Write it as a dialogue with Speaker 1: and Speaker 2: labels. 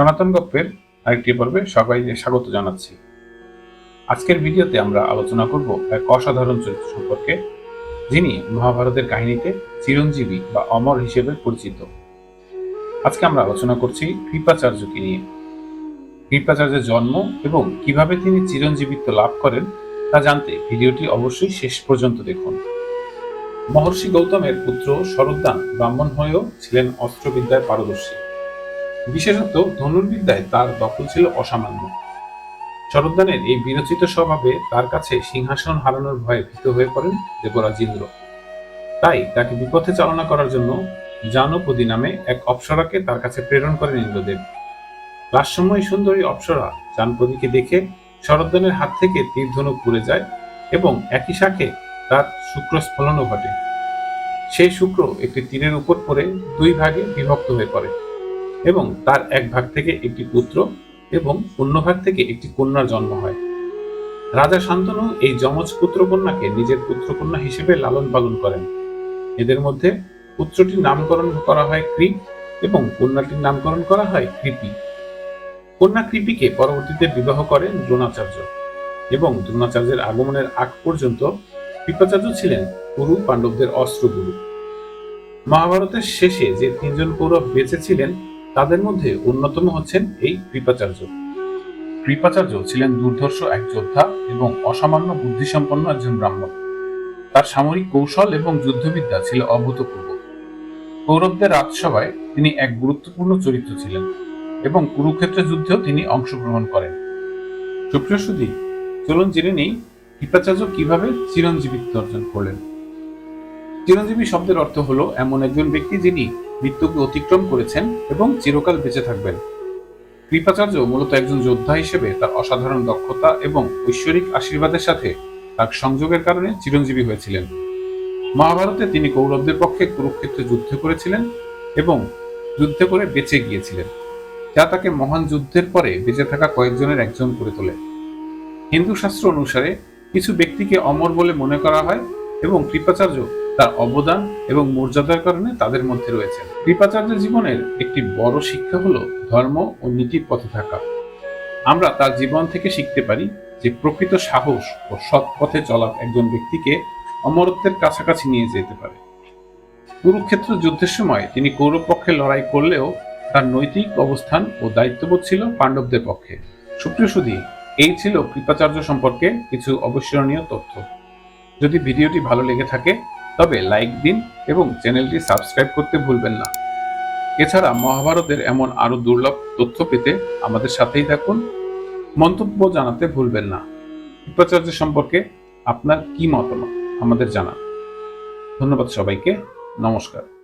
Speaker 1: সনাতন গপ্পের আরেকটি পর্বে সবাইকে স্বাগত জানাচ্ছি। আজকের ভিডিওতে আমরা আলোচনা করব এক অসাধারণ চরিত্র সম্পর্কে, যিনি মহাভারতের কাহিনীতে চিরঞ্জীবী বা অমর হিসেবে পরিচিত। আজকে আমরা আলোচনা করছি কৃপাচার্যকে নিয়ে। কৃপাচার্যের জন্ম এবং কীভাবে তিনি চিরঞ্জীবিত্ব লাভ করেন তা জানতে ভিডিওটি অবশ্যই শেষ পর্যন্ত দেখুন। মহর্ষি গৌতমের পুত্র শরদ্দান ব্রাহ্মণ হয়েও ছিলেন অস্ত্রবিদ্যায় পারদর্শী। বিশেষত ধনুর্বিদ্যায় তার দখল ছিল অসামান্য। শরদ্দানের এই বিরচিত স্বভাবে তার কাছে সিংহাসন হারানোর ভয়ে ভীত হয়ে পড়েন দেবরাজ ইন্দ্র। তাই তাকে বিপথে চালনা করার জন্য জানপদী নামে এক অপ্সরাকে তার কাছে প্রেরণ করেন ইন্দ্রদেব। লাস্যময়ী সুন্দরী অপ্সরা জানপদীকে দেখে শরদ্দানের হাত থেকে তীর ধনুক পুড়ে যায় এবং একই সাথে তার শুক্র স্ফলনও ঘটে। সেই শুক্র একটি তীরের উপর পড়ে দুই ভাগে বিভক্ত হয়ে পড়ে। এবং তার এক ভাগ থেকে একটি পুত্র এবং অন্য ভাগ থেকে একটি কন্যার জন্ম হয়। রাজা শান্তনু এই যমজ পুত্র কন্যাকে নিজের পুত্র কন্যা হিসেবে লালন পালন করেন। এদের মধ্যে পুত্রটির নামকরণ করা হয় কৃপ এবং কন্যাটির নামকরণ করা হয় কৃপি। কন্যা কৃপিকে পরবর্তীতে বিবাহ করেন দ্রোণাচার্য এবং দ্রোণাচার্যের আগমনের আগ পর্যন্ত কৃপাচার্য ছিলেন কুরু পাণ্ডবদের অস্ত্রগুরু। মহাভারতের শেষে যে তিনজন কৌরব বেঁচে ছিলেন তাদের মধ্যে অন্যতম হচ্ছেন এই কৃপাচার্য। কৃপাচার্য ছিলেন দুর্ধর্ষ এক যোদ্ধা এবং অসামান্য বুদ্ধিসম্পন্ন একজন ব্রাহ্মণ। তার সামরিক কৌশল এবং যুদ্ধবিদ্যা ছিল অভূতপূর্ব। কৌরবদের রাজসভায় তিনি এক গুরুত্বপূর্ণ চরিত্র ছিলেন এবং কুরুক্ষেত্র যুদ্ধেও তিনি অংশগ্রহণ করেন। সুপ্রিয় সুদী চলুন জেনে নেই কৃপাচার্য কীভাবে চিরঞ্জীবিত্ব অর্জন করলেন। চিরঞ্জীবী শব্দের অর্থ হলো এমন একজন ব্যক্তি যিনি মৃত্যুকে অতিক্রম করেছেন এবং চিরকাল বেঁচে থাকবেন। কৃপাচার্য মূলত একজন যোদ্ধা হিসেবে তার অসাধারণ দক্ষতা এবং ঐশ্বরিক আশীর্বাদের সাথে তার সংযোগের কারণে চিরঞ্জীবী হয়েছিলেন। মহাভারতে তিনি কৌরবদের পক্ষে কুরুক্ষেত্রে যুদ্ধ করেছিলেন এবং যুদ্ধে করে বেঁচে গিয়েছিলেন, যা তাকে মহান যুদ্ধের পরে বেঁচে থাকা কয়েকজনের একজন করে তোলে। হিন্দু শাস্ত্র অনুসারে কিছু ব্যক্তিকে অমর বলে মনে করা হয় এবং কৃপাচার্য তার অবদান এবং মর্যাদার কারণে তাদের মধ্যে রয়েছে কৃপাচার্য জীবনের একটি বড় শিক্ষা হলো ধর্ম ও নীতির পথে থাকা। আমরা তার জীবন থেকে শিখতে পারি যে প্রকৃত সাহস ও সৎ পথে চলা একজন ব্যক্তিকে অমরত্বের কাছাকাছি নিয়ে যেতে পারে। কুরুক্ষেত্র যুদ্ধের সময় তিনি কৌরব পক্ষে লড়াই করলেও তার নৈতিক অবস্থান ও দায়িত্ববোধ ছিল পাণ্ডবদের পক্ষে। সুপ্রিয় সুধী, এই ছিল কৃপাচার্য সম্পর্কে কিছু অবিস্মরণীয় তথ্য। যদি ভিডিওটি ভালো লেগে থাকে, তবে লাইক দিন এবং চ্যানেলটি সাবস্ক্রাইব করতে ভুলবেন না। এছাড়া মহাভারতের এমন আরও দুর্লভ তথ্য পেতে আমাদের সাথেই থাকুন। মন্তব্য জানাতে ভুলবেন না। উপাচার্য সম্পর্কে আপনার কি মতামত আমাদের জানান। ধন্যবাদ সবাইকে। নমস্কার।